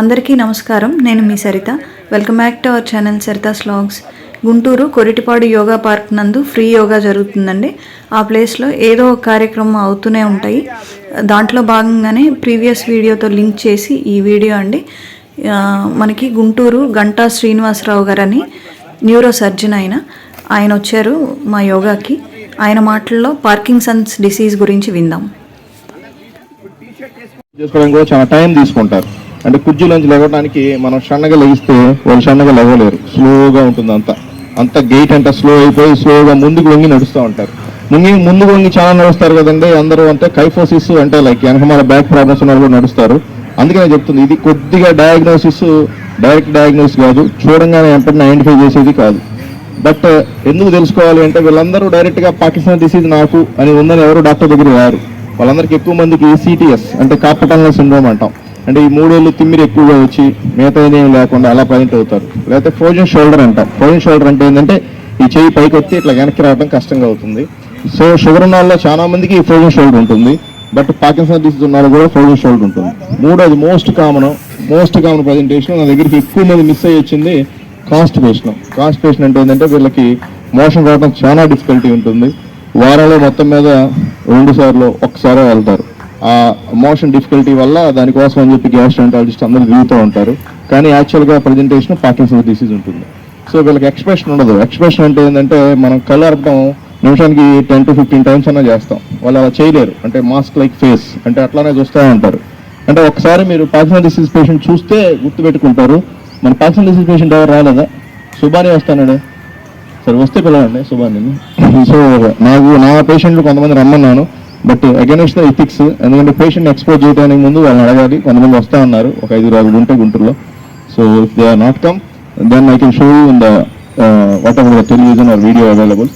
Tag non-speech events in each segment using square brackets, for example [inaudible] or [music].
అందరికీ నమస్కారం. నేను మీ Saritha. Welcome back to our channel Saritha స్లాగ్స్ Guntur Koritipadu yoga park నందు ఫ్రీ యోగా జరుగుతుందండి. ఆ ప్లేస్లో ఏదో ఒక కార్యక్రమం అవుతూనే ఉంటాయి. దాంట్లో భాగంగానే ప్రీవియస్ వీడియోతో లింక్ చేసి ఈ వీడియో అండి. మనకి గుంటూరు గంటా శ్రీనివాసరావు గారని న్యూరో సర్జన్ ఆయన. ఆయన వచ్చారు మా యోగాకి. ఆయన మాటల్లో పార్కింగ్సన్స్ డిసీజ్ గురించి విందాం. చేసుకోవడానికి కూడా చాలా టైం తీసుకుంటారు. అంటే కుర్చీలోంచి లేవడానికి మనం షన్నగా లెగిస్తే వాళ్ళు షన్నగా లేవలేరు. స్లోగా ఉంటుంది అంతా. అంత గేట్ అంతా స్లో అయిపోయి స్లోగా ముందుకు వంగి నడుస్తూ ఉంటారు. ముంగి ముందుకు వంగి చాలా నడుస్తారు కదండి. అందరూ అంటే కైఫోసిస్ అంటే లైక్ వెనకమాల బ్యాక్ ప్రాబ్లమ్స్ ఉన్న వాళ్ళు కూడా నడుస్తారు. అందుకే చెప్తుంది ఇది కొద్దిగా డయాగ్నోసిస్ డైరెక్ట్ డయాగ్నోసిస్ కాదు. చూడంగానే వెంటనే ఐడెంటిఫై చేసేది కాదు. బట్ uh, ఎందుకు తెలుసుకోవాలి అంటే వీళ్ళందరూ డైరెక్ట్గా పాకిస్తాన్ డిసీజ్ నాకు అని ఉందని ఎవరు డాక్టర్ దగ్గర రారు. వాళ్ళందరికీ ఎక్కువ మందికి సిటిఎస్ అంటే కాపటంగా సిండ్రోమ్ అంటాం. అంటే ఈ మూడేళ్ళు తిమ్మిరి ఎక్కువగా వచ్చి మిగతా ఏం లేకుండా అలా ప్రజెంట్ అవుతారు లేకపోతే ఫ్రోజన్ షోల్డర్ అంటాం. ఫ్రోజన్ షోల్డర్ అంటే ఏంటంటే ఈ చెయ్యి పైకి వచ్చి ఇట్లా వెనక్కి రావడం కష్టంగా అవుతుంది. సో షుగర్ ఉన్న వాళ్ళలో చాలా మందికి ఈ ఫ్రోజన్ షోల్డర్ ఉంటుంది. బట్ పాకిస్తాన్ డిసీజ్ ఉన్న కూడా ఫ్రోజన్ షోల్డర్ ఉంటుంది. మూడోది most common most common presentation నా దగ్గరికి ఎక్కువ మంది మిస్ అయ్యి వచ్చింది కాన్స్టిపేషన్ కాన్స్టిపేషన్ అంటే ఏంటంటే వీళ్ళకి మోషన్ రావడం చాలా డిఫికల్టీ ఉంటుంది. వారంలో మొత్తం మీద రెండు సార్లు ఒకసారి వెళ్తారు. మోషన్ డిఫికల్టీ వల్ల దానికోసం అని చెప్పి గ్యాస్ట్రాంటాలజిస్ట్ అందరూ తిరుగుతూ ఉంటారు. కానీ యాక్చువల్గా ప్రజెంటేషన్ పార్కిన్సన్ డిసీజ్ ఉంటుంది. సో వీళ్ళకి ఎక్స్ప్రెషన్ ఉండదు. ఎక్స్ప్రెషన్ అంటే ఏంటంటే మనం కళ్ళు అరపడం నిమిషానికి టెన్ టు ఫిఫ్టీన్ టైమ్స్ అన్నా చేస్తాం. వాళ్ళు అలా చేయలేరు. అంటే మాస్క్ లైక్ ఫేస్ అంటే అట్లానే చూస్తూ ఉంటారు. అంటే ఒకసారి మీరు పార్కిన్సన్ డిసీజ్ పేషెంట్ చూస్తే గుర్తుపెట్టుకుంటారు. మన పార్కిన్సన్ డిసీజ్ పేషెంట్ ఎవరు రాలేదా? సుబాని వస్తానండి. సరే వస్తే పిలవండి సుబాని సో నాకు నా పేషెంట్లు కొంతమంది రమ్మన్నాను. బట్ అగెన్స్ట్ ద ఎథిక్స్ ఎందుకంటే పేషెంట్ ఎక్స్పోజ్ చేయడానికి ముందు వాళ్ళని అడగాలి. కొంతమంది వస్తా ఉన్నారు. ఒక ఐదు రోజులు ఉంటే గుంటూరులో. So if they are not come then I can show you in the whatever the television or video available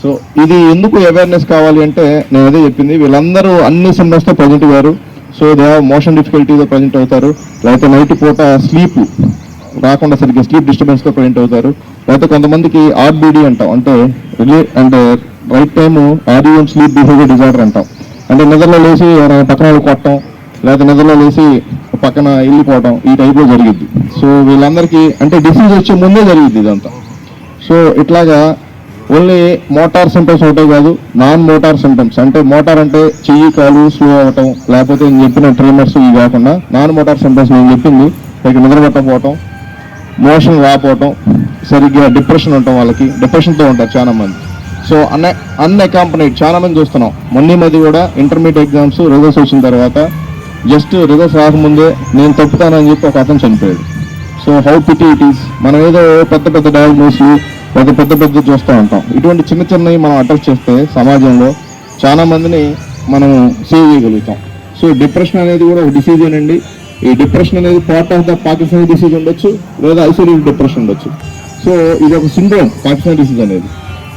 so ఇది ఎందుకు అవేర్నెస్ కావాలి అంటే నేను అదే చెప్పింది. వీళ్ళందరూ అన్ని సిమ్టమ్స్తో ప్రజెంట్ అయ్యారు. సో దే హావ్ మోషన్ డిఫికల్టీతో ప్రజెంట్ అవుతారు. లేకపోతే నైట్ పూట స్లీప్ రాకుండా సరిగ్గా స్లీప్ డిస్టర్బెన్స్తో ప్రజెంట్ అవుతారు. లేకపోతే కొంతమందికి ఆర్బీడీ అంటాం. అంటే రిలే అంటే right time REM sleep behaviour disorder అంటాం. అంటే నిద్రలో లేచి పక్కన వాళ్ళు కొట్టడం లేకపోతే నిద్రలో లేచి పక్కన వెళ్ళిపోవటం ఈ టైప్లో జరిగిద్ది. సో వీళ్ళందరికీ అంటే డిసీజ్ వచ్చే ముందే జరిగిద్ది ఇదంతా. సో ఇట్లాగా ఓన్లీ మోటార్ సింటమ్స్ ఒకటే కాదు నాన్ మోటార్ సింటమ్స్ అంటే మోటార్ అంటే చెయ్యి కాలు స్లో అవ్వటం లేకపోతే నేను చెప్పిన ట్రీమర్స్ ఇవి కాకుండా నాన్ మోటార్ సింటమ్స్ నేను చెప్పింది లైక్ నిద్రపట్టకపోవటం మోషన్ రాకపోవటం సరిగ్గా డిప్రెషన్ ఉండటం వాళ్ళకి. డిప్రెషన్తో ఉంటారు చాలా మంది సో అన్ అన్అకాంపనైడ్ చాలా మంది చూస్తున్నాం. మొన్న ఈ మధ్య కూడా ఇంటర్మీడియట్ ఎగ్జామ్స్ రిజల్ట్స్ వచ్చిన తర్వాత జస్ట్ రిజల్ట్స్ రాకముందే నేను తప్పుతానని చెప్పి ఒక అతను చనిపోయాడు. So how pity it is మనం ఏదో పెద్ద పెద్ద డయాగ్నోస్ పెద్ద పెద్ద పెద్ద చూస్తూ ఉంటాం. ఇటువంటి చిన్న చిన్నవి మనం అటాచ్ చేస్తే సమాజంలో చాలా మందిని మనం సేవ్ చేయగలుగుతాం. సో డిప్రెషన్ అనేది కూడా ఒక డిసీజన్ అండి. ఈ డిప్రెషన్ అనేది part of the Pakistani disease ఉండొచ్చు లేదా ఐసోలేటెడ్ డిప్రెషన్ ఉండొచ్చు. సో ఇది ఒక సిండ్రోమ్ పాకిస్తానీ డిసీజ్ అనేది.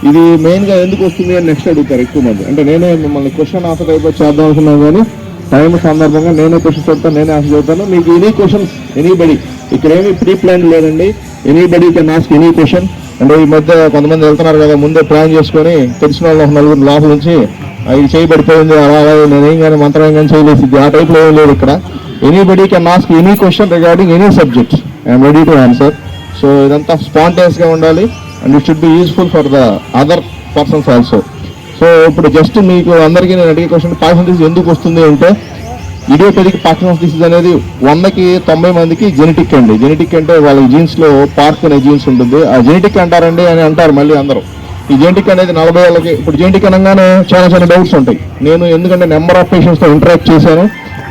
ఇది మెయిన్గా ఎందుకు వస్తుంది అని నెక్స్ట్ అడుగుతారు ఎక్కువ మంది. అంటే నేనే మిమ్మల్ని క్వశ్చన్ ఆన్సర్ అయిపోయి చేద్దాం అనుకున్నాను కానీ టైం సందర్భంగా నేనే క్వశ్చన్స్ చెప్తాను నేనే ఆన్సర్ చెప్తాను. మీకు ఎనీ క్వశ్చన్స్ ఎనీబడి ఇక్కడ ఏమీ ప్రీ ప్లాన్ లేదండి. Anybody can ask any question అంటే ఈ మధ్య కొంతమంది వెళ్తున్నారు కదా ముందే ప్లాన్ చేసుకొని తెలిసిన వాళ్ళు ఒక నలుగురు లోపల నుంచి ఇది చేయబడిపోయింది అలా అలా నేనేం కానీ మంత్రం కానీ చేయలేదు ఇది ఆ టైప్లో ఏం లేదు ఇక్కడ. Anybody can ask any question regarding any subject I'm ready to answer so ఇదంతా స్పాంటేనియస్ ఉండాలి. And it should be useful for the other persons also so ఇప్పుడు జస్ట్ మీకు అందరికీ నేను అడిగే క్వశ్చన్ పాకిస్తాన్ డిసీజ్ ఎందుకు వస్తుంది అంటే ఇడియోపెడిక్ పాకిస్తాన్ డిసీజ్ అనేది వందకి తొంభై మందికి జెనెటిక్ అండి. జెనెటిక్ అంటే వాళ్ళ జీన్స్లో పార్క్ అనే జీన్స్ ఉంటుంది. ఆ జెనెటిక్ అంటారండి అని అంటారు మళ్ళీ అందరూ. ఈ జెనెటిక్ అనేది నలభై ఏళ్ళకి ఇప్పుడు జెనెటిక్ అనగానే చాలా చాలా డౌట్స్ ఉంటాయి. నేను ఎందుకంటే నెంబర్ ఆఫ్ పేషెంట్స్తో ఇంటరాక్ట్ చేశాను.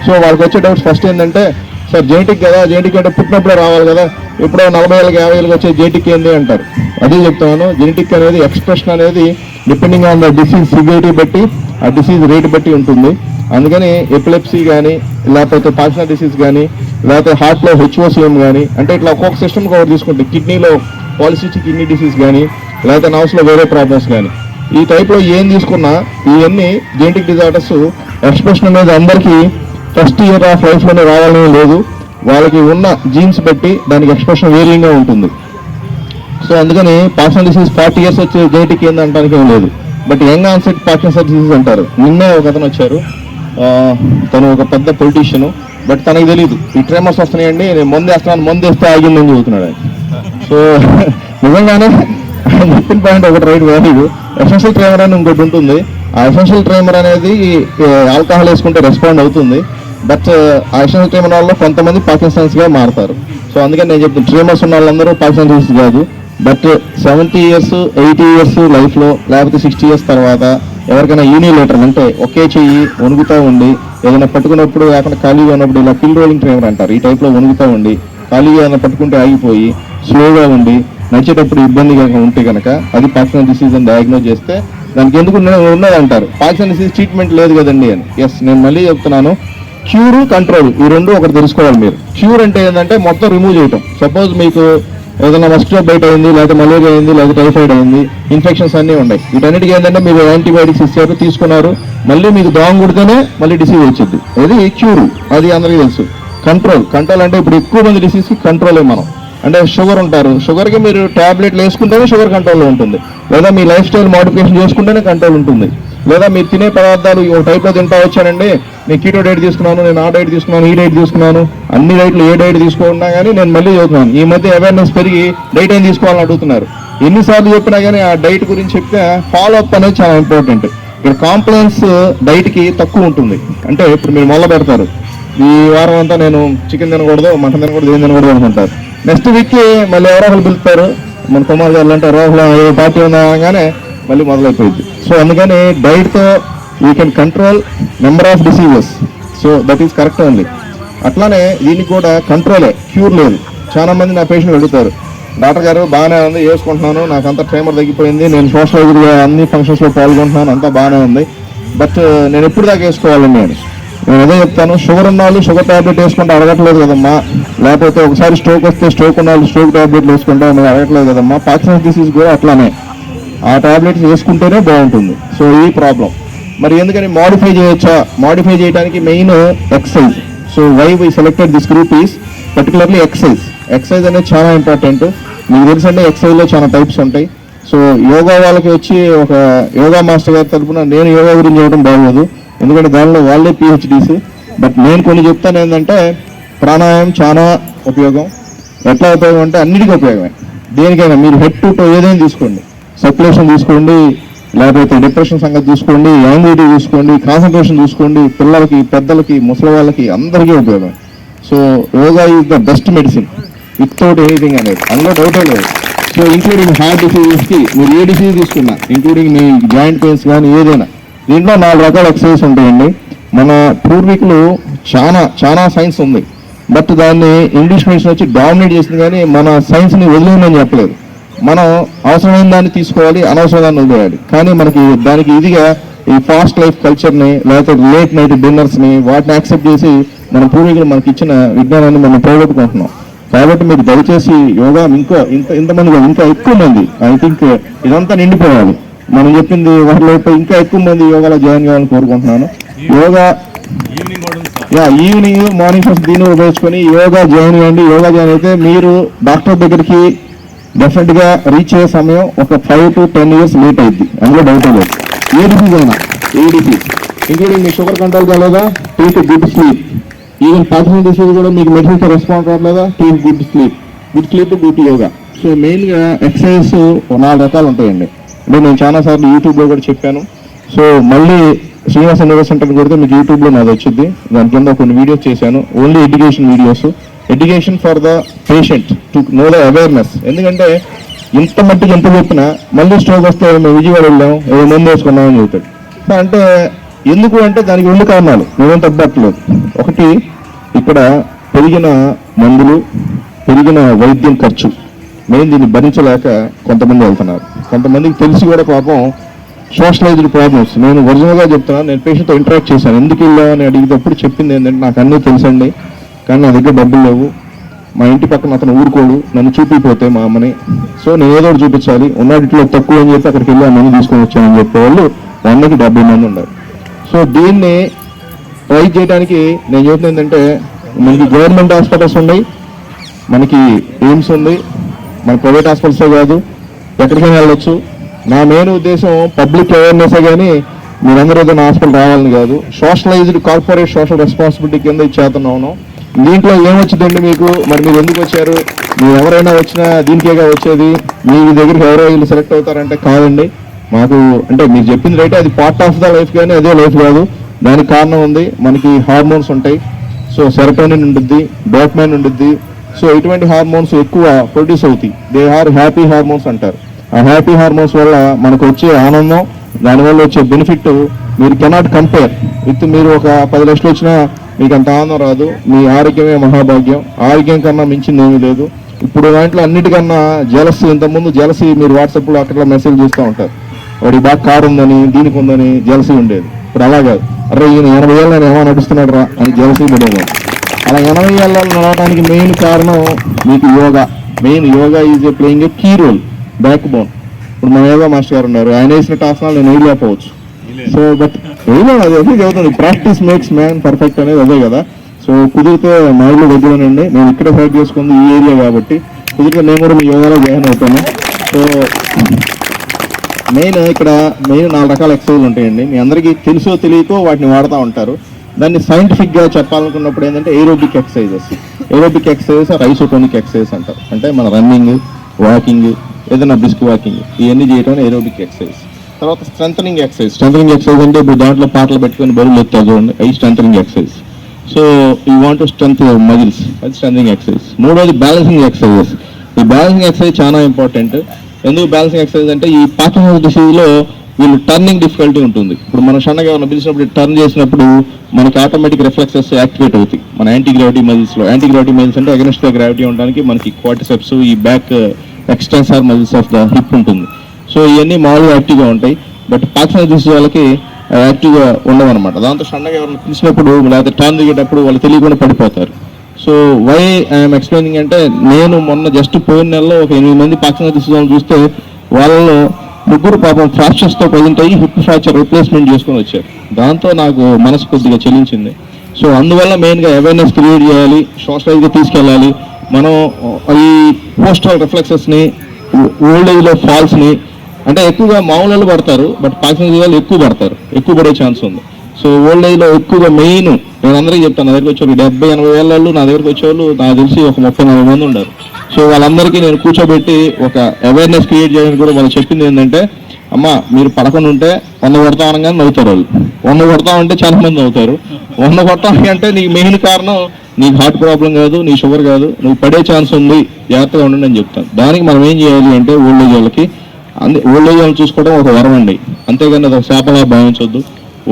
సో వాళ్ళకి వచ్చే డౌట్స్ ఫస్ట్ ఏంటంటే సార్ జెనెటిక్ కదా జెనెటిక్ అంటే పుట్టినప్పుడే రావాలి కదా. ఎప్పుడో నలభై ఏళ్ళకి యాభై ఏళ్ళకి వచ్చే జెనెటిక్ ఏంది అంటారు. అదే చెప్తాను జెనెటిక్ అనేది ఎక్స్ప్రెషన్ అనేది depending on the disease severity బట్టి ఆ డిసీజ్ రేట్ బట్టి ఉంటుంది. అందుకని ఎపిలెప్సీ కానీ లేకపోతే పార్సనల్ డిసీజ్ కానీ లేకపోతే హార్ట్లో హెచ్ఓసిఎం కానీ అంటే ఇట్లా ఒక్కొక్క సిస్టమ్ ఒకటి తీసుకుంటే కిడ్నీలో పాలిసిస్టిక్ కిడ్నీ డిసీజ్ కానీ లేకపోతే నర్వ్స్లో వేరే ప్రాబ్లమ్స్ కానీ ఈ టైప్లో ఏం తీసుకున్నా ఇవన్నీ జెనెటిక్ డిజార్డర్స్ ఎక్స్ప్రెషన్ అనేది అందరికీ ఫస్ట్ ఇయర్ ఆఫ్ లైఫ్లోనే రావాలని లేదు. వాళ్ళకి ఉన్న జీన్స్ బట్టి దానికి ఎక్స్ప్రెషన్ వేరియంగా ఉంటుంది. సో అందుకని పార్సనల్ డిసీజ్ ఫార్టీ ఇయర్స్ వచ్చే జెనెటిక్ ఏంది అంటానికి ఏం లేదు. But young onset Parkinson disease అంటారు. నిన్నే ఒక అతను వచ్చారు. తను ఒక పెద్ద పొలిటీషియన్ బట్ తనకి తెలియదు ఈ ట్రేమర్స్ వస్తున్నాయండి. నేను ముందు వేస్తున్నాను ముందు వేస్తే ఆగిందని చదువుతున్నాడు సో [laughs] నిజంగానే ఆయన చెప్పిన పాయింట్ ఒకటి రైట్ వాల్యూ ఎసెన్షియల్ ట్రైమర్ అని ఇంకోటి ఉంటుంది. ఆ ఎసెన్షియల్ ట్రైమర్ అనేది ఆల్కహాల్ వేసుకుంటే రెస్పాండ్ అవుతుంది. బట్ ఆ ఎసెన్షియల్ ట్రైమర్ కొంతమంది పాకిస్తాన్స్గా మారుతారు. సో అందుకని నేను చెప్తాను ట్రీమర్స్ ఉన్న వాళ్ళందరూ పాకిస్తాన్స్ కాదు. But seventy years eighty years లైఫ్లో లేకపోతే సిక్స్టీ ఇయర్స్ తర్వాత ఎవరికైనా యూనిలేటర్ అంటే ఒకే చెయ్యి వణుకుతూ ఉండి ఏదైనా పట్టుకున్నప్పుడు లేకుండా ఖాళీగా ఉన్నప్పుడు ఇలా పిల్ రోలింగ్ ట్రైమర్ అంటారు. ఈ టైప్లో ఉండి ఖాళీగా ఏదైనా పట్టుకుంటే ఆగిపోయి స్లోగా ఉండి నడిచేటప్పుడు ఇబ్బందిగా ఉంటే కనుక అది పాకిస్తాన్ డిసీజ్ అని డయాగ్నోజ్ చేస్తే దానికి ఎందుకు ఉన్నదంటారు. ఉన్నది అంటారు పాకిస్తాన్ డిసీజ్ ట్రీట్మెంట్ లేదు కదండి అని. ఎస్ నేను మళ్ళీ చెప్తున్నాను. క్యూర్ కంట్రోల్ ఈ రెండు ఒకటి తెలుసుకోవాలి మీరు. క్యూర్ అంటే ఏంటంటే మొత్తం రిమూవ్ చేయటం. సపోజ్ మీకు ఏదైనా మస్కిటో బయట అయింది లేకపోతే మలేరియా అయింది లేకపోతే టైఫాయిడ్ అయింది ఇన్ఫెక్షన్స్ అన్నీ ఉన్నాయి. వీటన్నిటికీ ఏంటంటే మీరు యాంటీబయాటిక్స్ ఇచ్చారు తీసుకున్నారు. మళ్ళీ మీకు దోమ కుడితేనే మళ్ళీ డిసీజ్ వచ్చింది. అది క్యూర్ అది అందరికీ తెలుసు. కంట్రోల్ కంట్రోల్ అంటే ఇప్పుడు ఎక్కువ మంది డిసీజ్కి కంట్రోలే మనం. అంటే షుగర్ ఉంటారు. షుగర్కి మీరు ట్యాబ్లెట్లు వేసుకుంటేనే షుగర్ కంట్రోల్లో ఉంటుంది. లేదా మీ లైఫ్ స్టైల్ మోడిఫికేషన్ చేసుకుంటేనే కంట్రోల్ ఉంటుంది. లేదా మీరు తినే పదార్థాలు ఒక టైప్లో తింటా వచ్చానండి నేను కీటో డైట్ తీసుకున్నాను నేను ఆ డైట్ తీసుకున్నాను ఈ డైట్ తీసుకున్నాను అన్ని డైట్లు ఏ డైట్ తీసుకున్నా కానీ నేను మళ్ళీ చదువుతున్నాను. ఈ మధ్య అవేర్నెస్ పెరిగి డైట్ ఏం తీసుకోవాలని అడుగుతున్నారు. ఎన్నిసార్లు చెప్పినా కానీ ఆ డైట్ గురించి చెప్తే ఫాలో అప్ అనేది చాలా ఇంపార్టెంట్ ఇక్కడ కాంప్లైన్స్ డైట్కి తక్కువ ఉంటుంది. అంటే ఇప్పుడు మీరు మొదలు పెడతారు. ఈ వారం అంతా నేను చికెన్ తినకూడదు మటన్ తినకూడదు ఏం తినకూడదు అనుకుంటారు. నెక్స్ట్ వీక్ మళ్ళీ ఎవరో ఒకరు పిలుస్తారు. మన కుమార్ గారు అంటే రోహుల ఏ పార్టీ ఉందనగానే మళ్ళీ మొదలైపోయింది. సో అందుకని డైట్తో you can control number of diseases so that is correct only అట్లానే దీనికి కూడా కంట్రోలే క్యూర్ లేదు. చాలా మంది నా పేషెంట్ అడుగుతారు డాక్టర్ గారు బాగానే ఉంది వేసుకుంటున్నాను నాకు అంత ట్రైమర్ తగ్గిపోయింది నేను సోషలైజ్గా అన్ని ఫంక్షన్స్లో పాల్గొంటున్నాను అంతా బాగానే ఉంది. బట్ uh, నేను ఎప్పుడు దాకా వేసుకోవాలి నేను? నేను అదే చెప్తాను షుగర్ ఉన్న వాళ్ళు షుగర్ టాబ్లెట్ వేసుకుంటే అడగట్లేదు కదమ్మా. లేకపోతే ఒకసారి స్ట్రోక్ వస్తే స్ట్రోక్ ఉన్న వాళ్ళు స్ట్రోక్ ట్యాబ్లెట్లు వేసుకుంటే మీరు అడగట్లేదు కదమ్మా. పాకిస్తాన్ డిసీజ్ కూడా అట్లానే. ఆ టాబ్లెట్స్ వేసుకుంటేనే బాగుంటుంది. సో ఈ ప్రాబ్లం మరి ఎందుకని మాడిఫై చేయొచ్చా? మాడిఫై చేయడానికి main exercise so why why selected this group is particularly exercise exercise అనేది చాలా ఇంపార్టెంట్ మీకు తెలుసంటే ఎక్సైజ్లో చాలా టైప్స్ ఉంటాయి. సో యోగా వాళ్ళకి వచ్చి ఒక యోగా మాస్టర్ గారి తరఫున నేను యోగా గురించి చెప్పడం బాగోదు. ఎందుకంటే దానిలో వాళ్ళే పిహెచ్డీస్ బట్ నేను కొన్ని చెప్తాను ఏంటంటే ప్రాణాయామం చాలా ఉపయోగం. ఎట్లా ఉపయోగం అంటే అన్నిటికీ ఉపయోగమే. దేనికైనా మీరు హెడ్ టు టో ఏదైనా తీసుకోండి. సర్క్యులేషన్ తీసుకోండి. లేకపోతే డిప్రెషన్ సంగతి చూసుకోండి యాంగ్జైటీ చూసుకోండి కాన్సన్ట్రేషన్ చూసుకోండి పిల్లలకి పెద్దలకి ముసలి వాళ్ళకి అందరికీ ఉపయోగం. So yoga is the best medicine without anything అనేది. అందులో డౌటే లేదు. సో ఇంక్లూడింగ్ హార్ట్ డిసీజెస్కి మీరు ఏ డిసీజ్ తీసుకున్నా ఇంక్లూడింగ్ మీ జాయింట్ పెయిన్స్ కానీ ఏదైనా దీంట్లో నాలుగు రకాల ఎక్సర్సైజ్ ఉంటాయండి. మన పూర్వీకులు చాలా చాలా సైన్స్ ఉంది. బట్ దాన్ని ఇంగ్లీష్ మెడిసిన్ వచ్చి డామినేట్ చేసింది కానీ మన సైన్స్ని వదిలేమని చెప్పలేదు. మనం అవసరమైన దాన్ని తీసుకోవాలి అనవసరమైన దాన్ని వదిలేయాలి. కానీ మనకి దానికి ఇదిగా ఈ ఫాస్ట్ లైఫ్ కల్చర్ని లేకపోతే లేట్ నైట్ డిన్నర్స్ని వాటిని యాక్సెప్ట్ చేసి మన పూర్వీకులు మనకి ఇచ్చిన విజ్ఞానాన్ని మనం పోగొట్టుకుంటున్నాం. కాబట్టి మీరు దయచేసి యోగా ఇంకా ఇంత ఇంతమంది ఇంకా ఎక్కువ మంది ఐ థింక్ ఇదంతా నిండిపోవాలి. మనం చెప్పింది వాటిలో ఇంకా ఎక్కువ మంది యోగాలో జాయిన్ కావాలని కోరుకుంటున్నాను. యోగా యా ఈవినింగ్ మార్నింగ్ ఫస్ట్ దీన్ని ఉపయోగించుకొని యోగా జాయిన్ అయ్యండి యోగా జాయిన్ అయితే మీరు డాక్టర్ దగ్గరికి డెఫినెట్గా రీచ్ అయ్యే సమయం ఒక five to ten years late అయింది అందులో డౌట్ లేదు. ఏ డిసీజ్ అయినా ఏ డిసీజ్ ఇంక్లూడింగ్ మీ షుగర్ కంట్రోల్ కాలేదా? Take good sleep even Parkinson disease కూడా మీకు మెడిసిన్స్ రెస్పాన్స్ రావట్లేదా take good sleep good sleep good yoga so మెయిన్గా ఎక్సర్సైజ్ నాలుగు రకాలు ఉంటాయండి. అంటే నేను చాలా సార్లు కూడా చెప్పాను. సో మళ్ళీ శ్రీనివాస యూనివర్సిటీ సెంటర్ కొడితే మీకు యూట్యూబ్లో నాది వచ్చింది దాని కింద కొన్ని వీడియోస్ చేశాను. Only education videos education for the patient to know the awareness ఎందుకంటే ఇంత మట్టికి ఎంత చెప్పినా మళ్ళీ స్ట్రోక్ వస్తే మేము విజయవాడ వెళ్ళాం ఏదో ముందు వేసుకున్నాం అని చెబుతాడు. అంటే ఎందుకు అంటే దానికి రెండు కారణాలు. మేమేం తగ్గట్లేదు ఒకటి ఇక్కడ పెరిగిన మందులు పెరిగిన వైద్యం ఖర్చు. మెయిన్ దీన్ని భరించలేక కొంతమంది వెళ్తున్నారు. కొంతమందికి తెలిసి కూడా పాపం సోషలైజ్డ్ ప్రాబ్లమ్స్ నేను ఒరిజినల్గా చెప్తున్నాను నేను పేషెంట్తో ఇంటరాక్ట్ చేశాను. ఎందుకు వెళ్ళావు అని అడిగేటప్పుడు చెప్పింది ఏంటంటే నాకు అన్నీ తెలుసండి. కానీ నా దగ్గర డబ్బులు లేవు. మా ఇంటి పక్కన అతను ఊరుకోడు. నన్ను చూపిపోతే మా అమ్మని. సో నేను ఏదో చూపించాలి. ఉన్నటిలో తక్కువ అని చెప్పి అక్కడికి వెళ్ళి ఆ మనీ తీసుకొని వచ్చానని చెప్పేవాళ్ళు వందకి డెబ్బై మంది ఉన్నారు. సో దీన్ని ట్రై చేయడానికి నేను చెప్తుంది ఏంటంటే మనకి గవర్నమెంట్ హాస్పిటల్స్ ఉన్నాయి. మనకి ఎయిమ్స్ ఉంది. మన ప్రైవేట్ హాస్పిటల్సే కాదు. ఎక్కడికైనా వెళ్ళొచ్చు. నా మెయిన్ ఉద్దేశం పబ్లిక్ అవేర్నెస్ కానీ మీరందరూ ఏదైనా హాస్పిటల్ రావాలని కాదు. సోషలైజ్డ్ కార్పొరేట్ సోషల్ రెస్పాన్సిబిలిటీ కింద ఇచ్చేస్తున్నాను. దీంట్లో ఏమొచ్చిందండి మీకు? మరి మీరు ఎందుకు వచ్చారు? మీరు ఎవరైనా వచ్చినా దీనికేగా వచ్చేది? మీ దగ్గరికి ఎవరో వీళ్ళు సెలెక్ట్ అవుతారంటే కాదండి. మాకు అంటే మీరు చెప్పింది రైటే అది పార్ట్ ఆఫ్ ద లైఫ్ కానీ అదే లైఫ్ కాదు. దానికి కారణం ఉంది. మనకి హార్మోన్స్ ఉంటాయి. సో సెరటోనిన్ ఉంటుంది డోప్మైన్ ఉంటుంది సో ఇటువంటి హార్మోన్స్ ఎక్కువ ప్రొడ్యూస్ అవుతాయి. దే ఆర్ హ్యాపీ హార్మోన్స్ అంటారు. ఆ హ్యాపీ హార్మోన్స్ వల్ల మనకు వచ్చే ఆనందం దానివల్ల వచ్చే బెనిఫిట్ మీరు కెనాట్ కంపేర్ విత్ మీరు ఒక పది లక్షలు వచ్చినా మీకు అంత ఆనందం రాదు. మీ ఆరోగ్యమే మహాభాగ్యం. ఆరోగ్యం కన్నా మించింది ఏమీ లేదు. ఇప్పుడు దాంట్లో అన్నిటికన్నా జలసి ఇంతకుముందు జలసి మీరు వాట్సాప్లో అక్కడ మెసేజ్ చేస్తూ ఉంటారు. వాడి బాగా కారు ఉందని దీనికి ఉందని జలసి ఉండేది. ఇప్పుడు అలా కాదు. అరే ఈయన ఎనభై ఏళ్ళు నేను ఏమో నడుస్తున్నాడు రా అని జలసి పడేది అలా ఎనభై ఏళ్ళ నడవడానికి మెయిన్ కారణం మీకు yoga. Main yoga is a playing a key role backbone ఇప్పుడు మా యోగా మాస్టర్ గారు ఉన్నారు. ఆయన వేసిన ఆసనాలు నేను వేయలేకపోవచ్చు సో బట్ ఏమో అది అదే చెబుతుంది ప్రాక్టీస్ మేక్స్ మ్యాన్ పర్ఫెక్ట్ అనేది అదే కదా. సో కుదిరితే మా ఇల్లు దగ్గరనండి నేను ఇక్కడ సెలెక్ట్ చేసుకుంది ఈ ఏరియా కాబట్టి కుదిరితే నేను కూడా మీ యోగాలో జాయిన్ అవుతాను. సో మెయిన్ ఇక్కడ మెయిన్ నాలుగు రకాల ఎక్సర్సైజ్ ఉంటాయండి. మీ అందరికీ తెలుసో తెలియకో వాటిని వాడుతూ ఉంటారు. దాన్ని సైంటిఫిక్గా చెప్పాలనుకున్నప్పుడు ఏంటంటే aerobic exercises aerobic exercises isotonic exercise అంటారు. అంటే మన రన్నింగ్ వాకింగ్ ఏదైనా బిస్క్ వాకింగ్ ఇవన్నీ చేయడం ఏరోబిక్ ఎక్సర్సైజ్ తర్వాత స్ట్రెంథనింగ్ ఎక్సర్సైజ్ స్ట్రెంథనింగ్ ఎక్సర్సైజ్ అంటే ఇప్పుడు దాంట్లో పాటలు పెట్టుకొని బరువులు ఎత్తా చూడండి. అవి strengthening exercise so you want to strength muscles అది స్ట్రెంథనింగ్ ఎక్సైజ్ మూడోది బ్యాలెన్సింగ్ ఎక్సైజెస్ ఈ బ్యాలెన్సింగ్ ఎక్సర్సైజ్ చాలా ఇంపార్టెంట్ ఎందుకు బ్యాలెన్సింగ్ ఎక్సర్సైజ్ అంటే ఈ పార్కింగ్ డిసీజ్లో వీళ్ళు టర్నింగ్ డిఫికల్టీ ఉంటుంది. ఇప్పుడు మన సన్నగా ఏమైనా పిలిచినప్పుడు టర్న్ చేసినప్పుడు మనకి ఆటోమేటిక్ రిఫ్లెక్సెస్ యాక్టివేట్ అవుతాయి. మన యాంటీ గ్రావిటీ మజిల్స్లో యాంటీ గ్రావిటీ మజిల్స్ అంటే అగెనిస్ట్ ద గ్రావిటీ ఉండడానికి మనకి క్వాటిసెప్స్ ఈ back extensor muscles of the hip ఉంటుంది. సో ఇవన్నీ మామూలుగా యాక్టివ్గా ఉంటాయి. బట్ పార్కింగ్ డిసీజ్ వాళ్ళకి యాక్టివ్గా ఉండవు అనమాట దాంతో సన్నగా ఎవరైనా పిలిచినప్పుడు లేకపోతే టర్న్ దిగేటప్పుడు వాళ్ళు తెలియకుండా పడిపోతారు. సో వై ఐఎమ్ ఎక్స్ప్లెయినింగ్ అంటే నేను మొన్న జస్ట్ పోయిన నెలలో ఒక ఎనిమిది మంది పాక్షిక తీసుకొని చూస్తే వాళ్ళలో ముగ్గురు పాపం ఫ్రాక్చర్స్తో ప్రజెంట్ అయ్యి హిప్ ఫ్రాక్చర్ రిప్లేస్మెంట్ చేసుకొని వచ్చారు. దాంతో నాకు మనసు కొద్దిగా చెల్లించింది. సో అందువల్ల మెయిన్గా అవేర్నెస్ క్రియేట్ చేయాలి సోషలైజ్గా తీసుకెళ్ళాలి. మనం ఈ పోస్టల్ రిఫ్లెక్సెస్ని ఓల్డ్ ఏజ్లో ఫాల్స్ని అంటే ఎక్కువగా మామూలు వాళ్ళు పడతారు బట్ పాకిస్తాన్ వాళ్ళు ఎక్కువ పడతారు. ఎక్కువ పడే ఛాన్స్ ఉంది. సో ఓల్డ్ ఏజ్లో ఎక్కువగా మెయిన్ నేను అందరికీ చెప్తాను నా దగ్గరికి వచ్చేవాళ్ళు డెబ్బై ఎనభై వేలలో నా దగ్గరికి వచ్చేవాళ్ళు నాకు తెలిసి ఒక ముప్పై నలభై మంది ఉన్నారు సో వాళ్ళందరికీ నేను కూర్చోబెట్టి ఒక అవేర్నెస్ క్రియేట్ చేయడానికి కూడా వాళ్ళు చెప్పింది ఏంటంటే అమ్మ మీరు పడకుండా ఉంటే వంద కొడతా అనగానే నవ్వుతారు వాళ్ళు. వంద కొడతా అంటే చాలా మంది నవ్వుతారు. వంద కొడతా అంటే నీకు మెయిన్ కారణం నీకు హార్ట్ ప్రాబ్లం కాదు నీ షుగర్ కాదు నువ్వు పడే ఛాన్స్ ఉంది. జాగ్రత్తగా ఉండండి అని చెప్తాను. దానికి మనం ఏం చేయాలి అంటే ఓల్డ్ ఏజ్ వాళ్ళకి ఓల్డ్ ఏజ్ వాళ్ళని చూసుకోవడం ఒక వరం అండి. అంతేగాని అది ఒక శాపలా భావించొద్దు.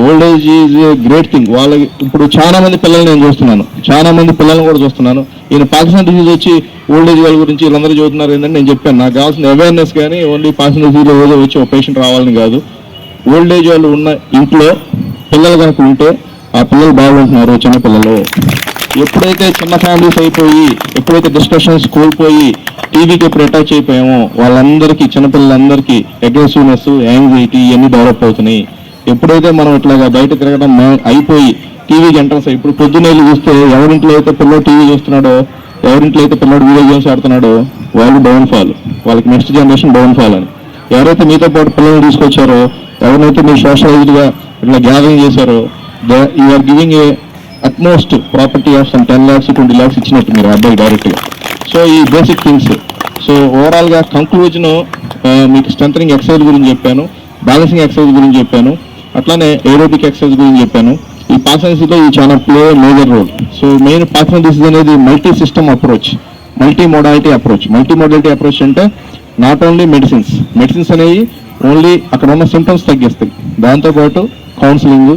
Old age is a great thing వాళ్ళకి ఇప్పుడు చాలా మంది పిల్లల్ని నేను చూస్తున్నాను. చాలా మంది పిల్లల్ని కూడా చూస్తున్నాను. ఈయన పాకిస్తాన్ డిసీజ్ వచ్చి ఓల్డ్ ఏజ్ వాళ్ళ గురించి వీళ్ళందరూ చదువుతున్నారు ఏంటంటే నేను చెప్పాను. నాకు కావాల్సిన అవేర్నెస్ కానీ ఓన్లీ పాకిస్తాన్ డిసీజ్లో ఏదో వచ్చి ఒక పేషెంట్ రావాలని కాదు. ఓల్డ్ ఏజ్ వాళ్ళు ఉన్న ఇంట్లో పిల్లలు కనుక ఉంటే ఆ పిల్లలు బాగుంటున్నారు చిన్న పిల్లలు. ఎప్పుడైతే చిన్న ఫ్యామిలీస్ అయిపోయి ఎప్పుడైతే డిస్కషన్స్ కోల్పోయి టీవీకి ఎప్పుడు అటాచ్ అయిపోయామో వాళ్ళందరికీ చిన్నపిల్లలందరికీ అగ్రెసివ్నెస్ యాంగ్జైటీ ఇవన్నీ డెవలప్ అవుతున్నాయి. ఎప్పుడైతే మనం ఇట్లాగా బయట తిరగడం అయిపోయి టీవీకి ఎంట్రన్స్ ఇప్పుడు పొద్దున్నే చూస్తే ఎవరింట్లో అయితే పిల్లలు టీవీ చూస్తున్నాడో ఎవరింట్లో అయితే పిల్లడు వీడియో గేమ్స్ ఆడుతున్నాడో వాళ్ళు డౌన్ ఫాల్ వాళ్ళకి నెక్స్ట్ జనరేషన్ డౌన్ ఫాల్ అని. ఎవరైతే మీతో పాటు పిల్లల్ని తీసుకొచ్చారో ఎవరినైతే మీరు సోషలైజ్డ్గా ఇట్లా గ్యాదరింగ్ చేశారో you are giving a most property of some ten lakhs twenty lakhs ఇచ్చినట్టు మీరు అబ్బాయి డైరెక్ట్గా సో ఈ బేసిక్ థింగ్స్ సో ఓవరాల్గా కంక్లూజన్ మీకు స్ట్రెంథనింగ్ ఎక్సర్సైజ్ గురించి చెప్పాను బ్యాలెన్సింగ్ ఎక్సర్సైజ్ గురించి చెప్పాను అట్లానే ఏరోబిక్ ఎక్సర్సైజ్ గురించి చెప్పాను. ఈ పార్సనల్స్ ఈ చాలా play major role so main Parkinson అనేది multi system approach multi modality approach multi modality approach అంటే నాట్ ఓన్లీ మెడిసిన్స్ మెడిసిన్స్ అనేవి ఓన్లీ అక్కడ ఉన్న సింటమ్స్ తగ్గిస్తాయి. దాంతోపాటు కౌన్సిలింగ్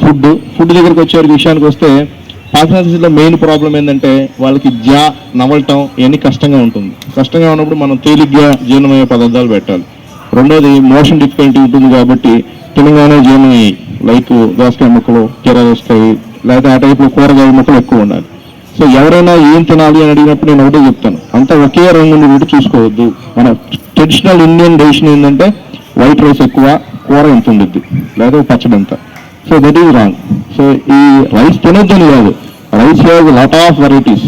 ఫుడ్ ఫుడ్ దగ్గరికి వచ్చే విషయానికి వస్తే పార్కిన్సన్స్లో మెయిన్ ప్రాబ్లం ఏంటంటే వాళ్ళకి జా నవలటం ఇవన్నీ కష్టంగా ఉంటుంది. కష్టంగా ఉన్నప్పుడు మనం తేలిగ్గా జీర్ణమయ్యే పదార్థాలు పెట్టాలి. రెండోది మోషన్ డిఫికల్టీ ఉంటుంది కాబట్టి తెలంగాణ జీర్ణమయ్యి లైక్ దోసకాయ ముక్కలు కీర దోసకాయ లేకపోతే ఆ టైప్లో కూరగాయ ముక్కలు ఎక్కువ ఉండాలి. సో ఎవరైనా ఏం తినాలి అని అడిగినప్పుడు నేను ఒకటే చెప్తాను. అంతా ఒకే రంగు నుండి చూసుకోవద్దు. మన ట్రెడిషనల్ ఇండియన్ డెసిషన్ ఏంటంటే వైట్ రైస్ ఎక్కువ కూర ఎంత ఉండిద్ది లేదా పచ్చడి ఎంత so that is wrong so ఈ రైస్ తినొద్దని కాదు. Rice has lot of varieties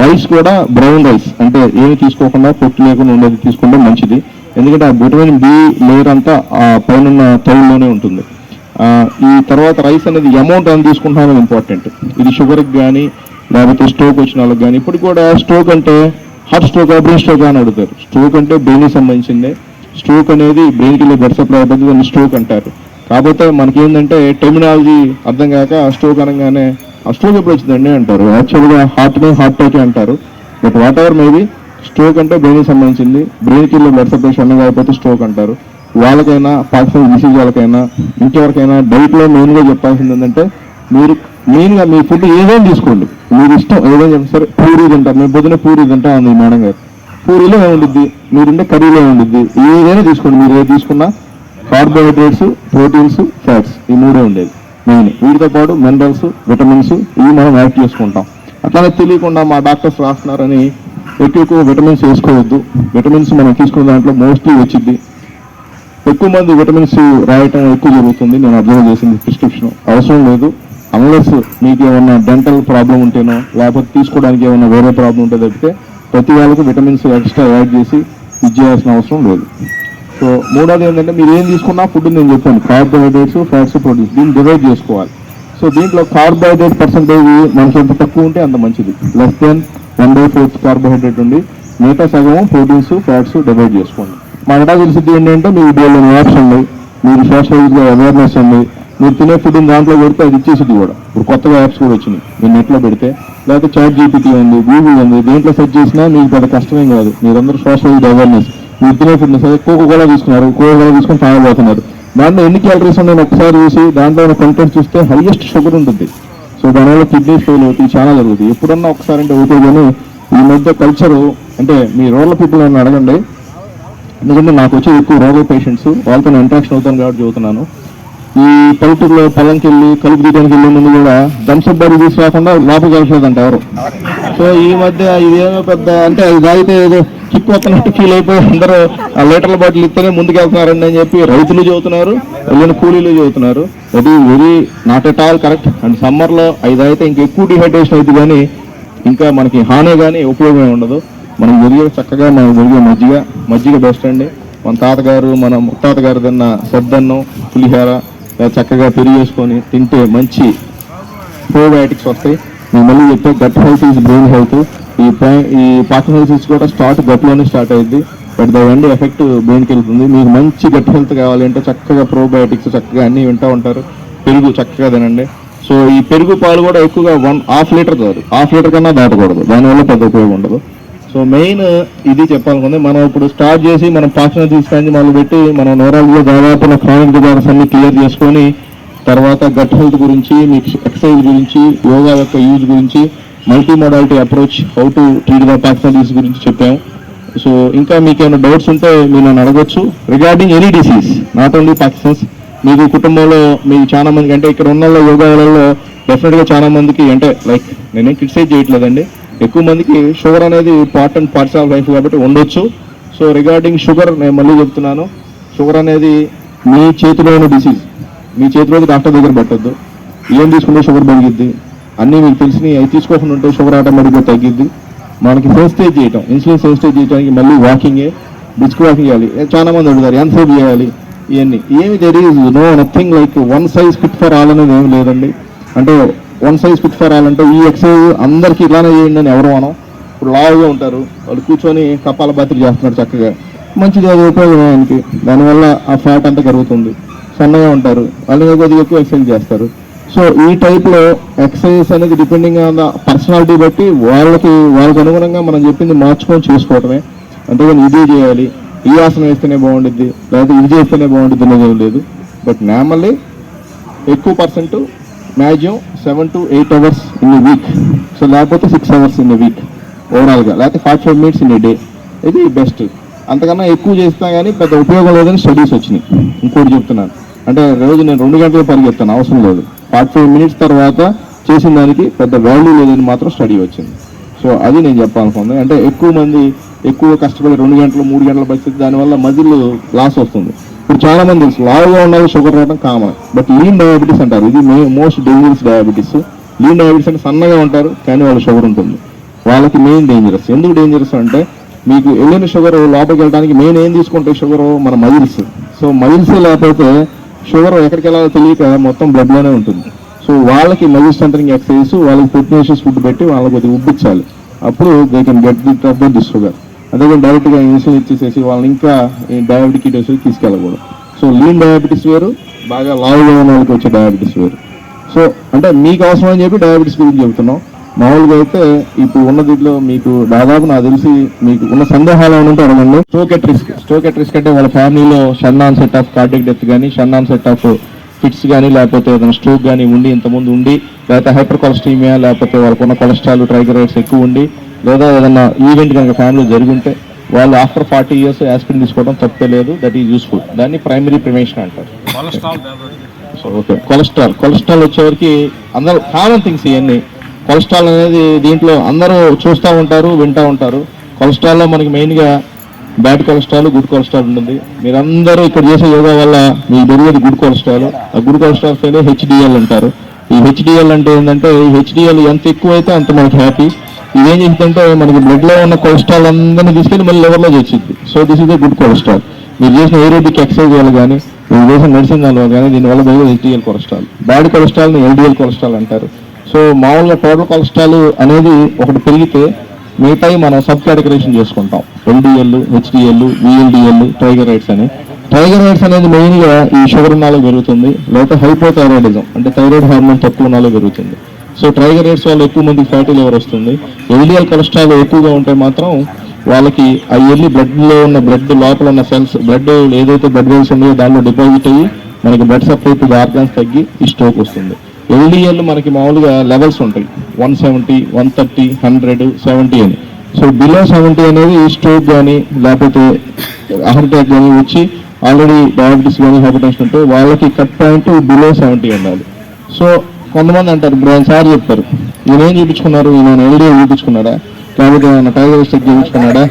rice కూడా బ్రౌన్ రైస్ అంటే ఏమి తీసుకోకుండా పొట్టు లేకుండా ఉండేది తీసుకుంటే మంచిది. ఎందుకంటే ఆ విటమిన్ బి లేయర్ అంతా ఆ పైన తౌడులోనే ఉంటుంది. ఈ తర్వాత రైస్ అనేది అమౌంట్ అని తీసుకుంటామని ఇంపార్టెంట్ ఇది షుగర్కి కానీ లేకపోతే స్ట్రోక్ వచ్చిన వాళ్ళకి కానీ ఇప్పుడు కూడా స్ట్రోక్ అంటే హార్ట్ స్ట్రోక్ బ్రెయిన్ స్ట్రోక్ అని అడుగుతారు. స్ట్రోక్ అంటే బ్రెయిన్కి సంబంధించిందే. స్ట్రోక్ అనేది బ్రెయిన్కి వెళ్ళి బ్లడ్ సప్లై దాన్ని స్ట్రోక్ అంటారు. కాకపోతే మనకి ఏంటంటే టెర్మినాలజీ అర్థం కాక ఆ స్ట్రోక్ అనగానే ఆ స్ట్రోక్ ఎప్పుడు వచ్చిందండి అంటారు. యాక్చువల్గా హార్ట్ని హార్ట్ అటాకే అంటారు. But whatever maybe stroke అంటే బ్రెయిన్కి సంబంధించింది. బ్రెయిన్కి వెళ్ళి బ్లడ్ సప్లై అన్న కాకపోతే స్ట్రోక్ అంటారు. వాళ్ళకైనా పాకిస్తాన్ డిసీజ్ వాళ్ళకైనా ఇంకెవరికైనా డైట్లో మెయిన్గా చెప్పాల్సింది ఏంటంటే మీరు మెయిన్గా మీ ఫుడ్ ఏదైనా తీసుకోండి. మీరు ఇష్టం ఏదైనా చెప్పండి సరే పూరి తింటారు. మేము పొద్దున పూరి తింటాం అంది మేడం గారు. పూరిలో ఏముండిద్ది? మీరుండే కర్రీలో ఏముండిద్ది? ఏదైనా తీసుకోండి. మీరు ఏది తీసుకున్నా కార్బోహైడ్రేట్స్ ప్రోటీన్స్ ఫ్యాట్స్ ఈ మూడే ఉండేది మెయిన్. వీటితో పాటు మినరల్స్ విటమిన్స్ ఇవి మనం యాడ్ చేసుకుంటాం. అట్లానే తెలియకుండా మా డాక్టర్స్ రాస్తున్నారని ఎక్కువ ఎక్కువ విటమిన్స్ వేసుకోవద్దు. విటమిన్స్ మనం తీసుకున్న దాంట్లో మోస్ట్లీ వచ్చింది. ఎక్కువ మంది విటమిన్స్ రాయటం ఎక్కువ జరుగుతుంది. నేను అబ్జర్వ్ చేసింది ప్రిస్క్రిప్షన్. అవసరం లేదు. అన్లెస్ మీకు ఏమన్నా డెంటల్ ప్రాబ్లం ఉంటేనో లేకపోతే తీసుకోవడానికి ఏమన్నా వేరే ప్రాబ్లం ఉంటే తప్పితే ప్రతి వాళ్ళకి విటమిన్స్ ఎక్స్ట్రా యాడ్ చేసి ఇచ్చేయాల్సిన అవసరం లేదు. సో మూడోది ఏంటంటే మీరు ఏం తీసుకున్నా ఫుడ్ నేను చెప్పాను. కార్బోహైడ్రేట్స్ ఫ్యాట్స్ ప్రోటీన్స్ దీన్ని డివైడ్ చేసుకోవాలి. సో దీంట్లో కార్బోహైడ్రేట్ పర్సంటేజ్ మనకి ఎంత తక్కువ ఉంటే అంత మంచిది. Less than one by fourth carbohydrate ఉండి మిగతా సగం ప్రోటీన్స్ ఫ్యాట్స్ డివైడ్ చేసుకోండి. మనకు తెలిసింది ఏంటంటే మీ వీడియోలో యాప్స్ ఉన్నాయి మీరు సోషల్ అవేర్నెస్ ఉంది మీరు తినే ఫుడ్ దాంట్లో పెడితే అది ఇచ్చేసింది కూడా. ఇప్పుడు కొత్తగా యాప్స్ కూడా వచ్చినాయి. మీరు నెట్లో పెడితే లేకపోతే చాట్ జీపీటీ ఉంది గూగుల్ ఉంది దేంట్లో సెర్చ్ చేసినా మీకు పెద్ద కష్టమేం కాదు. మీరందరూ సోషల్ అవేర్నెస్ మీరు ఫుడ్ సరే కోకో కోలా తీసుకున్నారు. కోకో కోలా తీసుకొని తాగబోతున్నారు దాంట్లో ఎన్ని క్యాలరీస్ ఉన్నాయని ఒకసారి చూసి దాంట్లో ఉన్న కంటెంట్ చూస్తే హైయెస్ట్ షుగర్ ఉంటుంది. సో దానివల్ల కిడ్నీ ఫెయిల్ అవుతాయి చాలా జరుగుతుంది. ఎప్పుడన్నా ఒకసారి అంటే అవుతాయి కానీ ఈ మధ్య కల్చరు అంటే మీ రోడ్ల పీపుల్ అని అడగండి. ఎందుకంటే నాకు వచ్చే ఎక్కువ రోగ పేషెంట్స్ వాళ్ళతో నేను ఇంట్రాక్షన్ అవుతాను కాబట్టి చదువుతున్నాను ఈ పల్లెటూరులో పొలంకి వెళ్ళి కలుపు తీయడానికి వెళ్ళే ముందు కూడా థమ్స్అప్ బాడీ తీసి రాకుండా లోపలికి వెళ్ళలేదంట ఎవరు. సో ఈ మధ్య ఇదేమో పెద్ద అంటే అది తాగితే ఏదో కిక్ ఫీల్ అయిపోయి అందరూ ఆ లీటర్ల బాటిల్ ఇస్తేనే ముందుకు వెళ్తున్నారండి అని చెప్పి రైతులు చదువుతున్నారు వెళ్ళిన కూలీలు చదువుతున్నారు అది very not at all correct and సమ్మర్లో ఇది అయితే ఇంకా ఎక్కువ డిహైడ్రేషన్ అవుతుంది కానీ ఇంకా మనకి హాని కానీ ఉపయోగమే ఉండదు. మనం జరిగే చక్కగా మనం జరిగే మజ్జిగ మజ్జిగ బెస్ట్ అండి. మన తాతగారు మన ముత్తాతగారు తిన్న సద్దన్నం పులిహోర చక్కగా పెరిగేసుకొని తింటే మంచి ప్రోబయాటిక్స్ వస్తాయి. నేను మళ్ళీ చెప్తే gut health is brain health ఈ ఈ పాకింగ్ హెల్త్ కూడా స్టార్ట్ గట్లోనే స్టార్ట్ అయింది. బట్ ద వెండి ఎఫెక్ట్ బ్రెయిన్కి వెళ్తుంది. మీకు మంచి గట్ హెల్త్ కావాలంటే చక్కగా ప్రోబయోటిక్స్ చక్కగా అన్నీ వింటూ ఉంటారు. పెరుగు చక్కగా తినండి. సో ఈ పెరుగు పాలు కూడా ఎక్కువగా వన్ హాఫ్ లీటర్ కాదు. హాఫ్ లీటర్ కన్నా దాటకూడదు. దానివల్ల పెద్ద ఉపయోగం ఉండదు. సో మెయిన్ ఇది చెప్పాలనుకుంది. మనం ఇప్పుడు స్టార్ట్ చేసి మనం పాక్షణ తీసుకొని మొదలు పెట్టి మనం నోరాలుగా దాదాపు క్రానిక్ డిజార్స్ అన్ని క్లియర్ చేసుకొని తర్వాత గట్ హెల్త్ గురించి మీకు ఎక్సర్సైజ్ గురించి యోగా యొక్క యూజ్ గురించి multi modality approach how to treat the పాక్సిటీస్ గురించి చెప్పాము సో ఇంకా మీకు ఏమైనా డౌట్స్ ఉంటే మీరు నన్ను అడగొచ్చు. Regarding any disease not only Parkinson's మీకు కుటుంబంలో మీకు చాలా మందికి అంటే ఇక్కడ ఉన్న యోగాలలో డెఫినెట్గా చాలా మందికి అంటే లైక్ నేనేం క్రిటిసైజ్ చేయట్లేదండి. ఎక్కువ మందికి షుగర్ అనేది ఇంపార్టెంట్ పార్ట్స్ ఆఫ్ లైఫ్ కాబట్టి ఉండొచ్చు. సో రిగార్డింగ్ షుగర్ నేను మళ్ళీ చెప్తున్నాను. షుగర్ అనేది మీ చేతిలో ఉన్న డిసీజ్ మీ చేతిలో డాక్టర్ దగ్గర పెట్టద్దు. ఏం తీసుకుంటే షుగర్ పెరిగిద్ది? అన్నీ మీకు తెలిసినవి. అవి తీసుకోకుండా ఉంటే షుగర్ ఆటోమేటిక్గా తగ్గిద్ది. మనకి సెన్సిటైజ్ చేయటం. ఇన్సులిన్ సెన్సిటైజ్ చేయడానికి మళ్ళీ వాకింగే బిచ్ వాకింగ్ చేయాలి. చాలా మంది అడుగుతారు ఎంతసేపు చేయాలి? ఇవన్నీ. ఏమి తెలియదు. No nothing like one size fit for all అనేది ఏమి లేదండి. అంటే one size fit for all అంటే ఈ ఎక్సర్సైజ్ అందరికీ ఇలానే చేయండి అని ఎవరు మనం ఇప్పుడు లావుగా ఉంటారు. వాళ్ళు కూర్చొని కపాల బాత్రి చేస్తున్నారు చక్కగా. మంచిది అది ఉపయోగం ఆయనకి. దానివల్ల ఆ ఫ్యాట్ అంతా కరుగుతుంది సన్నగా ఉంటారు. వాళ్ళు కొద్దిగా ఎక్కువ ఎక్సర్సైజ్ చేస్తారు. సో ఈ టైప్లో ఎక్సర్సైజ్ అనేది డిపెండింగ్ ఆన్ ద పర్సనాలిటీ బట్టి వాళ్ళకి వాళ్ళకి అనుగుణంగా మనం చెప్పింది మార్చుకొని చేసుకోవటమే అంతేగాని ఇది చేయాలి. ఈ ఆసనం వేస్తేనే బాగుండిద్ది లేకపోతే ఇది చేస్తేనే బాగుంటుంది అనేది లేదు. బట్ నార్మల్లీ ఎక్కువ percent maximum seven to eight hours in week so లేకపోతే సిక్స్ అవర్స్ ఇన్ వీక్ ఓవరాల్గా లేకపోతే forty five minutes in day ఇది బెస్ట్ అంతకన్నా ఎక్కువ చేసినా కానీ పెద్ద ఉపయోగం లేదని స్టడీస్ వచ్చినాయి. ఇంకోటి చెప్తున్నాను. అంటే రోజు నేను రెండు గంటలు పరిగెత్తాను అవసరం లేదు. ఫార్టీ ఫైవ్ మినిట్స్ తర్వాత చేసిన దానికి పెద్ద వాల్యూ లేదని మాత్రం స్టడీ వచ్చింది. సో అది నేను చెప్పాలనుకుంది అంటే ఎక్కువ మంది ఎక్కువ కష్టపడి రెండు గంటలు మూడు గంటల పరిస్థితి దానివల్ల మజిల్ లాస్ వస్తుంది. ఇప్పుడు చాలా మంది లావుగా ఉండాలి షుగర్ రావడం కామన్ బట్ లీన్ డయాబెటీస్ అంటారు. ఇది most dangerous diabetes lean diabetes అంటే సన్నగా ఉంటారు కానీ వాళ్ళ షుగర్ ఉంటుంది. వాళ్ళకి మెయిన్ డేంజరస్ ఎందుకు డేంజరస్ అంటే మీకు వెళ్ళిన షుగర్ లోపలికి వెళ్ళడానికి మెయిన్ ఏం తీసుకుంటే షుగర్ మన మజిల్స్. సో మజిల్స్ లేకపోతే షుగర్ ఎక్కడికి వెళ్ళాలో తెలియక మొత్తం బ్లడ్లోనే ఉంటుంది. సో వాళ్ళకి మజిల్ స్ట్రెంథనింగ్ ఎక్సర్సైజ్ వాళ్ళకి ఫిట్నెషియస్ ఫుడ్ పెట్టి వాళ్ళకి కొద్దిగా ఉబ్బించాలి అప్పుడు they can get rid of the sugar అదే డైరెక్ట్గా ఇన్సులిన్ ఇచ్చేసేసి వాళ్ళని ఇంకా డయాబెటిక్ డోస్ తీసుకెళ్ళకూడదు. సో లీన్ డయాబెటీస్ వేరు బాగా లావుగా ఉన్న వాళ్ళకి వచ్చే డయాబెటీస్ వేరు. సో అంటే మీకు అవసరం అని చెప్పి డయాబెటీస్ గురించి చెబుతున్నాం. మామూలుగా అయితే ఇప్పుడు ఉన్న దీంట్లో మీకు దాదాపు నాకు తెలిసి మీకు ఉన్న సందేహాలు ఏమైనా ఉంటే అడగండి. Stroke at risk stroke at risk అంటే వాళ్ళ ఫ్యామిలీలో sudden onset of cardiac death కానీ షన్ ఆన్ సెట్ ఆఫ్ ఫిట్స్ కానీ లేకపోతే ఏదైనా స్ట్రోక్ కానీ ఉండి ఇంతకుముందు ఉండి లేకపోతే హైపర్ కొలెస్ట్రీమియా లేకపోతే వాళ్ళకున్న కొలెస్ట్రాల్ ట్రైగరైడ్స్ ఎక్కువ ఉండి లేదా ఏదైనా ఈవెంట్ కనుక ఫ్యామిలీ జరుగుంటే వాళ్ళు ఆఫ్టర్ ఫార్టీ ఇయర్స్ యాస్పిరిన్ తీసుకోవడం తప్పే లేదు దట్ ఈజ్ యూస్ఫుల్ దాన్ని ప్రైమరీ ప్రివెన్షన్ అంటారు. So okay cholesterol. కొలెస్ట్రాల్ వచ్చేవరకు అందరూ కామన్ థింగ్స్ ఇవన్నీ కొలెస్ట్రాల్ అనేది దీంట్లో అందరూ చూస్తూ ఉంటారు వింటూ ఉంటారు. కొలెస్ట్రాల్లో మనకి మెయిన్గా బ్యాడ్ కొలెస్ట్రాల్ గుడ్ కొలెస్ట్రాల్ ఉంటుంది. మీరందరూ ఇక్కడ చేసే యోగా వల్ల మీకు దొరికేది గుడ్ కొలెస్ట్రాల్. ఆ గుడ్ కొలెస్ట్రాల్ పైన హెచ్డిఎల్ అంటారు. ఈ హెచ్డిఎల్ అంటే ఏంటంటే ఈ హెచ్డిఎల్ ఎంత ఎక్కువ అయితే అంత మనకి హ్యాపీ. ఇదేం చేస్తుందంటే మనకి బ్లడ్లో ఉన్న కొలెస్ట్రాల్ అందరినీ తీసుకెళ్ళి మళ్ళీ లెవెల్లో చేసింది so this is a good cholesterol మీరు చేసిన ఏరోబిక్ ఎక్సర్సైజ్ వల్ల కానీ మీరు చేసిన మెడిసిన్ వల్ల కానీ దీనివల్ల హెచ్డిఎల్ కొలెస్ట్రాల్. బ్యాడ్ కొలెస్ట్రాల్ని ఎల్డిఎల్ కొలెస్ట్రాల్ అంటారు. సో మామూలుగా టోటల్ కొలెస్ట్రాల్ అనేది ఒకటి పెరిగితే మిగతాయి మనం సబ్ కేటగరేషన్ చేసుకుంటాం. LDL HDL VLDL triglycerides అని. టైగర్ రైడ్స్ అనేది మెయిన్గా ఈ షుగర్ ఉన్నాలో పెరుగుతుంది. లేకపోతే హైపోథైరాయిడిజం అంటే థైరాయిడ్ హార్మోన్ తక్కువ ఉన్నాలో పెరుగుతుంది. సో ట్రైగర్ రైడ్స్ వల్ల ఎక్కువ మందికి ఫ్యాటీ లివర్ వస్తుంది. ఎల్డిఎల్ కొలెస్ట్రాల్ ఎక్కువగా ఉంటే మాత్రం వాళ్ళకి ఆ ఎల్లి బ్లడ్లో ఉన్న బ్లడ్ లోపల ఉన్న సెల్స్ బ్లడ్ ఏదైతే బ్లడ్ వెల్స్ ఉన్నాయో దానిలో డిపాజిట్ అయ్యి మనకి బ్లడ్ సప్లై టు ఆర్గాన్స్ తగ్గి ఈ స్ట్రోక్ వస్తుంది. ఎల్డిఎల్ మనకి మామూలుగా లెవెల్స్ ఉంటాయి. One seventy one thirty hundred seventy అని. సో బిలో సెవెంటీ అనేది స్ట్రోక్ కానీ లేకపోతే హార్ట్ అటాక్ కానీ వచ్చి ఆల్రెడీ డయాబెటీస్ కానీ హైపర్టెన్షన్ ఉంటే వాళ్ళకి కట్ పాయింట్ బిలో సెవెంటీ ఉండాలి. సో కొంతమంది అంటారు ఇప్పుడు సార్ చెప్తారు ఈయన చూపించుకున్నారు? ఈయన ఎల్డీ చూపించుకున్నాడా? లేకపోతే ఆయన టైగర్ స్టెక్ చూపించుకున్నాడా?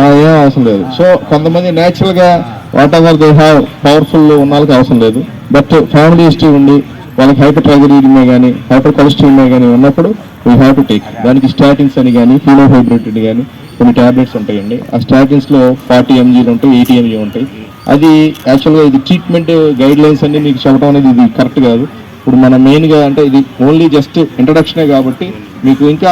ఏం అవసరం లేదు. సో కొంతమంది న్యాచురల్గా whatever they have powerful ఉన్న వాళ్ళకి అవసరం లేదు. బట్ ఫ్యామిలీ హిస్టరీ ఉండి వాళ్ళకి హైపర్ ట్రైగరీడిమే కానీ హైపర్ కొలెస్ట్రాల్మే కానీ ఉన్నప్పుడు వీ హ్యావ్ టు టేక్ దానికి స్టాటిన్స్ అని కానీ ఫీనోహైబ్రిడ్ కానీ కొన్ని టాబ్లెట్స్ ఉంటాయండి. ఆ స్టాటిన్స్లో ఫార్టీ ఎంజీలు ఉంటాయి ఎయిటీ ఎంజీ ఉంటాయి. అది యాక్చువల్గా ఇది ట్రీట్మెంట్ గైడ్ లైన్స్ అన్ని మీకు చెప్పడం అనేది ఇది కరెక్ట్ కాదు. ఇప్పుడు మన మెయిన్గా అంటే ఇది ఓన్లీ జస్ట్ ఇంట్రడక్షనే కాబట్టి మీకు ఇంకా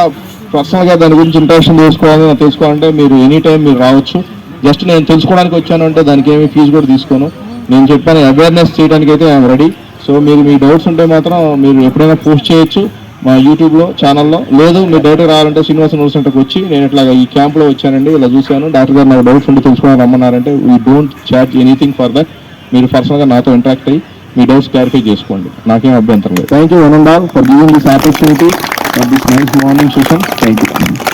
పర్సనల్గా దాని గురించి ఇంట్రడక్షన్ చేసుకోవాలని తెలుసుకోవాలంటే మీరు ఎనీ టైం మీరు రావచ్చు. జస్ట్ నేను తెలుసుకోవడానికి వచ్చాను అంటే దానికి ఏమి ఫీజు కూడా తీసుకోను. నేను చెప్పాను అవేర్నెస్ చేయడానికి అయితే ఐఎమ్ రెడీ సో మీరు మీ డౌట్స్ ఉంటే మాత్రం మీరు ఎప్పుడైనా పోస్ట్ చేయొచ్చు మా యూట్యూబ్లో ఛానల్లో. లేదు మీరు డైరెక్ట్ రావాలంటే శ్రీనివాస నూరు సెంటర్కి వచ్చి నేను ఇట్లా ఈ క్యాంప్లో వచ్చానండి ఇలా చూశాను. డాక్టర్ గారు నాకు డౌట్స్ ఉంటే తెలుసుకోవాలని రమ్మన్నారంటే we don't charge anything for that మీరు పర్సనల్గా నాతో ఇంటరాక్ట్ అయ్యి మీ డౌట్స్ క్లారిఫై చేసుకోండి. నాకేం అభ్యంతరం లేదు. Thank you one and all for giving this opportunity for this nice morning session thank you